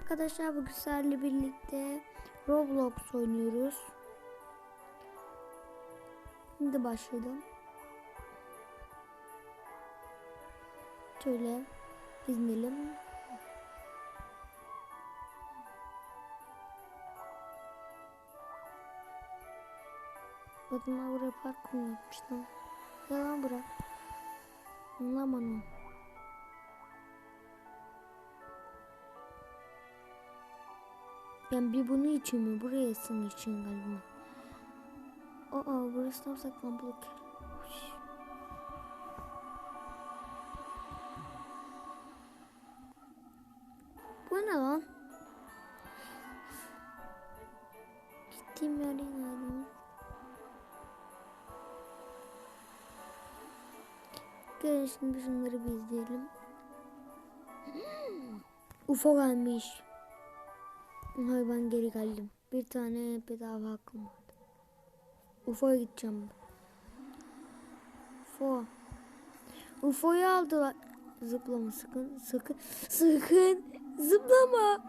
arkadaşlar bugün sizlerle birlikte Roblox oynuyoruz. Şimdi başladım. Şöyle izleyelim. Adımlar buraya park mı yapmışlar? Yalan bırak. Anlamadım. Yani bir bunun için mi? Buraya sın için galiba. Aa burası tam saklambalık. Uş. Bu ne lan? Gittiğim yere geldim. Gelin şimdi şunları bir izleyelim. UFO gelmiş. Hayır ben geri geldim. Bir tane bedava hakkım vardı. UFO'ya gideceğim. UFO. UFO'yu aldılar. Zıplama sakın. Sakın. Sakın. Zıplama.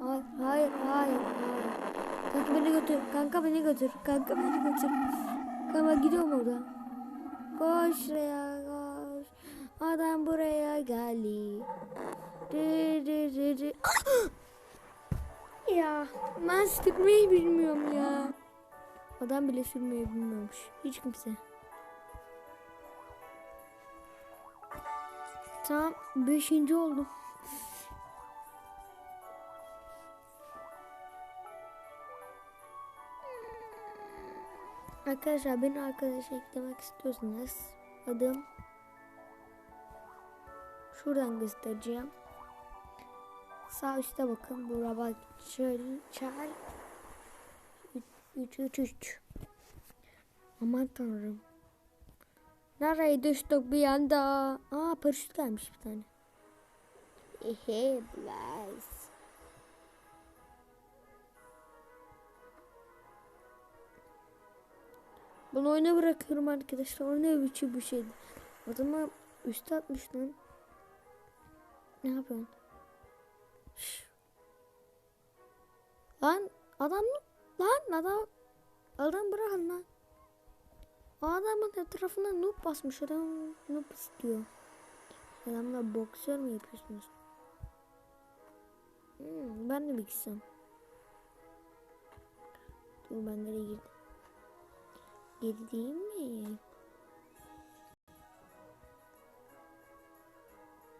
Hayır, hayır, hayır, hayır. Kanka beni götür. Kanka beni götür. Kanka beni götür. Kanka gidiyorum orada. Koş şuraya koş. Adam buraya geldi. Dı dı dı dı. Ya ben sürmeyi bilmiyorum ya. Adam bile sürmeyi bilmiyormuş. Hiç kimse. Tam beşinci oldum. Arkadaşlar beni arkadaşa eklemek istiyorsanız adım şuradan göstereceğim. Sağ üstte bakın. Bura bak. Şöyle çal. 3 3 3. Aman tanrım. Nereye düştük bir anda? Aa paraşüt gelmiş bir tane. Ehe blaz. Bunu oyuna bırakıyorum arkadaşlar. O ne biçim bir şeydi. Adama üstü atmış lan. Ne yapıyorsun? Lan adam lan adam adam bırakın lan. O adamın etrafına noob basmış adam noob istiyor. Adamla boksör mü yapıyorsunuz? Hmm, ben de bir gitsem. Dur ben nereye girdim? Girdim mi?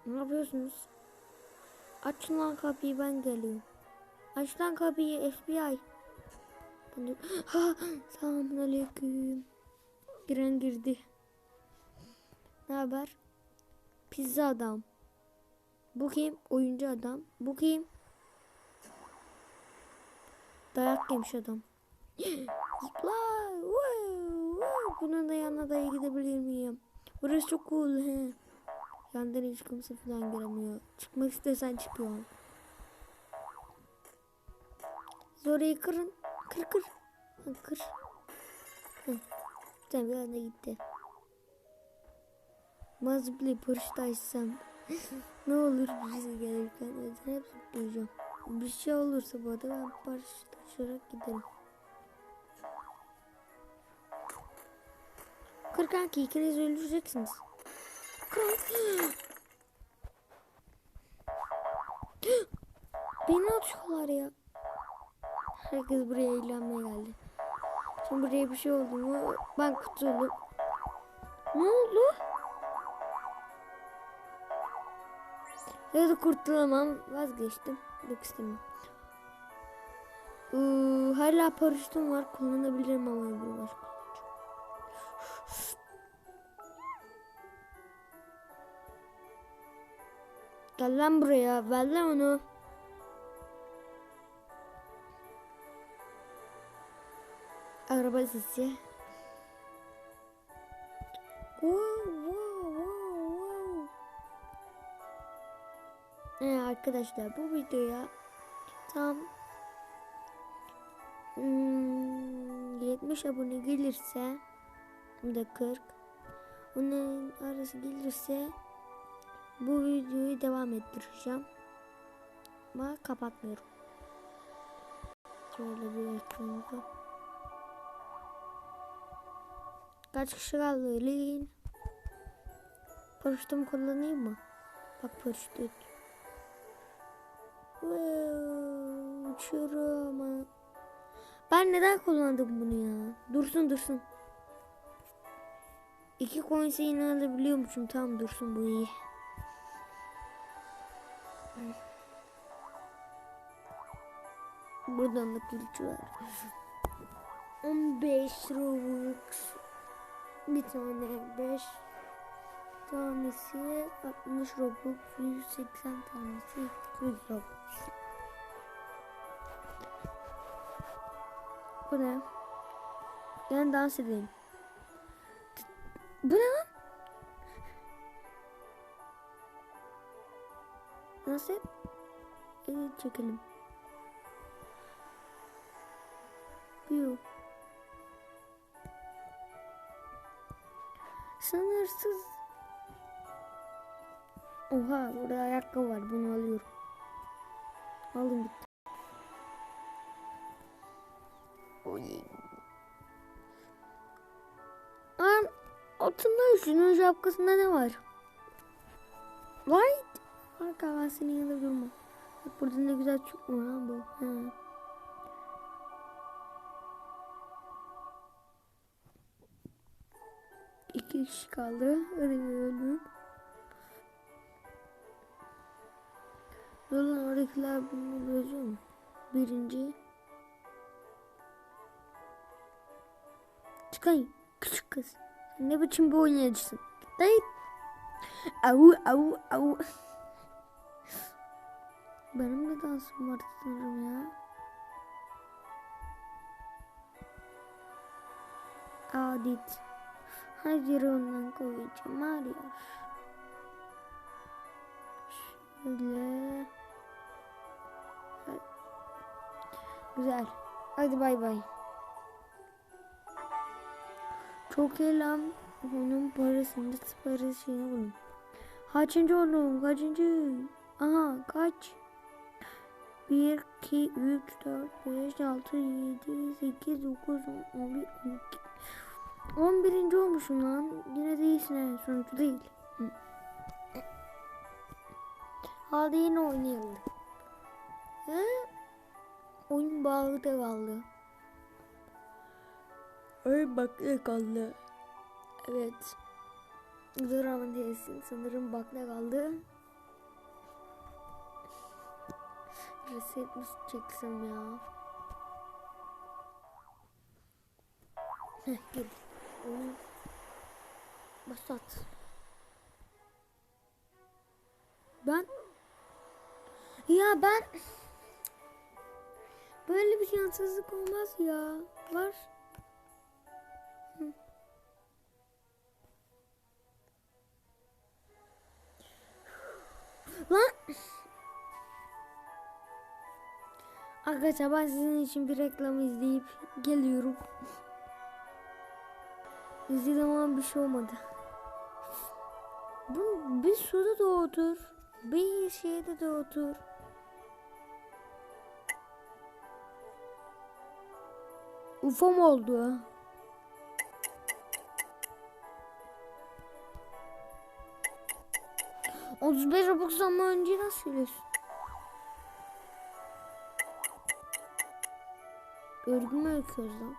Ne yapıyorsunuz? Açın lan kapıyı ben geliyorum. Aç lan kapıyı FBI. Ha, selamun aleyküm. Giren girdi. Ne haber? Pizza adam. Bu kim? Oyuncu adam. Bu kim? Dayak yemiş adam. Zıpla. Bunun da yanına da gidebilir miyim? Burası çok cool. He. Yandan hiç kimse falan giremiyor. Çıkmak istesen çıkıyor. Orayı kırın. Kır kır. Kır. Hı. Tamam bir anda gitti. Mazbili paraşüt açsam. ne olur birisi gelirken özel hep zıplayacağım. Bir şey olursa bu arada ben paraşüt açarak giderim. Kır kanki ikiniz öldüreceksiniz. Kır. Beni atıyorlar ya. Herkes buraya eğlenmeye geldi. Şimdi buraya bir şey oldu mu ben kurtuldum. Ne oldu? Ya da kurtulamam vazgeçtim. Yok istemem. Ee, hala paraşütüm var kullanabilirim ama öbür başka. Gel lan buraya ver lan onu. Araba sesi. Wow, wow, wow, wow. Ee, arkadaşlar bu videoya tam hmm, 70 abone gelirse bir de 40 onun arası gelirse bu videoyu devam ettireceğim. Ama kapatmıyorum. Şöyle bir ekranımızı. Kaç kişi kaldı? Lin. Paraşütümü kullanayım mı? Bak paraşüt. Uçuyorum ama. Ben neden kullandım bunu ya? Dursun dursun. İki yine alabiliyormuşum. Tamam dursun bu iyi. Buradan da kılıcı var. 15 Robux. Bir tane 5 tanesi 60 Robux. 180 tanesi 200 Robux. Bu ne? Yani dans edelim. Bu ne lan? Nasıl? Evet çekelim. Yok. Sınırsız. Oha burada ayakkabı var bunu alıyorum. Aldım bitti. Oy. An altında şunun şapkasında ne var? White. Arka senin yanında durma. Bak burada ne güzel çıkmıyor lan bu. He. İki kişi kaldı. Hadi görelim. Yolun oradakiler bunu yazıyor mu? Birinci. Çıkayım. Küçük kız. Sen ne biçim bir oynayıcısın? Git Au au au. Benim de dansım var sanırım ya. Adit. Hayır ondan koyacağım Arıyor. Şöyle. Güzel. Hadi bay bay. Çok lan. Onun parasını, parası şeyini bulun. Kaçıncı oldum? Kaçıncı? Aha kaç? 1, 2, 3, 4, 5, 6, 7, 8, 9, 10, 11, 12. 11. olmuşum lan. Yine değilsin en sonucu değil. Hadi yine oynayalım. He? Oyun bağlı da kaldı. Oyun bakla kaldı. Evet. Dur ama değilsin. Sanırım bakla kaldı. Reset nasıl çeksem ya? Heh gel. Başlat. Ben ya ben böyle bir şanssızlık olmaz ya. Var. Hı. Lan. Arkadaşlar ben sizin için bir reklam izleyip geliyorum. İzledim ama bir şey olmadı. Bu bir suda da otur. Bir şeyde de otur. UFO mu oldu? 35 Robux ama önce nasıl söylüyorsun? Örgü mü lan?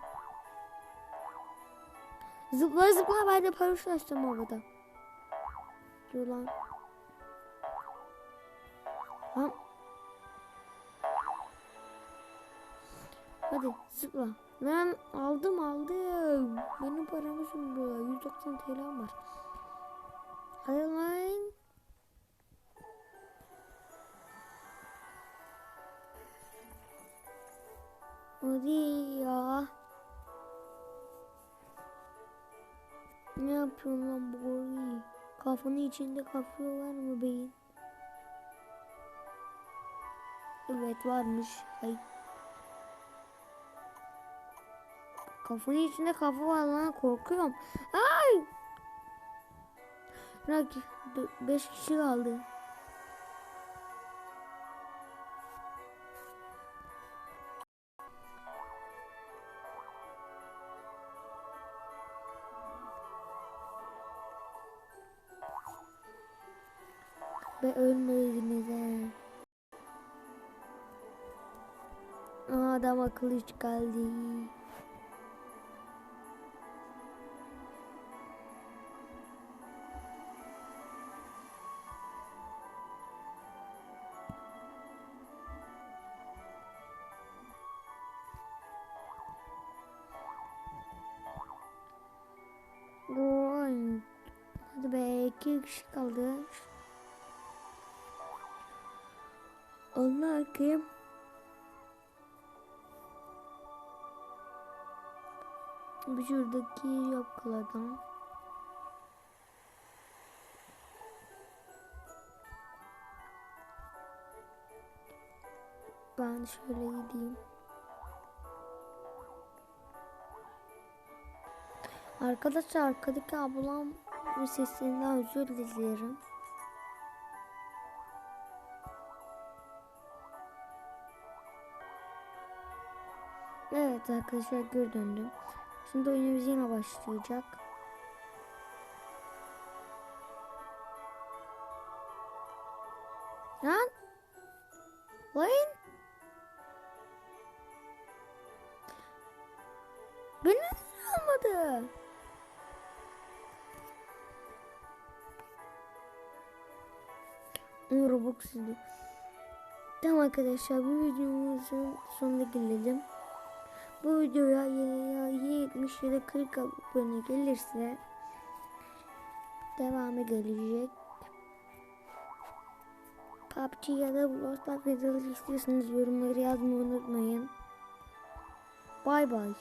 Zıpla zıpla ben de paraşüt açtım havada. Dur lan. Lan. Hadi zıpla. Ben aldım aldım. Benim paramı şimdi 190 TL'm var. Lan. Hadi ya. Ne yapıyorsun lan bu goril? Kafanın içinde kafıyor var mı beyin? Evet varmış. Ay. Kafanın içinde kafa var lan korkuyorum. Ay! Bırak 5 kişi kaldı. Aa, adama kılıç geldi. Oy. Hadi be kaldı. Allah kim? Bu şuradaki yapılardan. Ben şöyle gideyim. Arkadaşlar arkadaki ablam sesinden özür dilerim. Evet arkadaşlar geri döndüm. Şimdi oyunumuz yine başlayacak. Lan! Lan! Beni almadı? Robux. Tamam arkadaşlar bu videomuzun sonuna gelelim. Bu videoya ya 70 ya da 40 abone gelirse devamı gelecek. PUBG ya da Stars videoları istiyorsanız yorumları yazmayı unutmayın. Bay bay.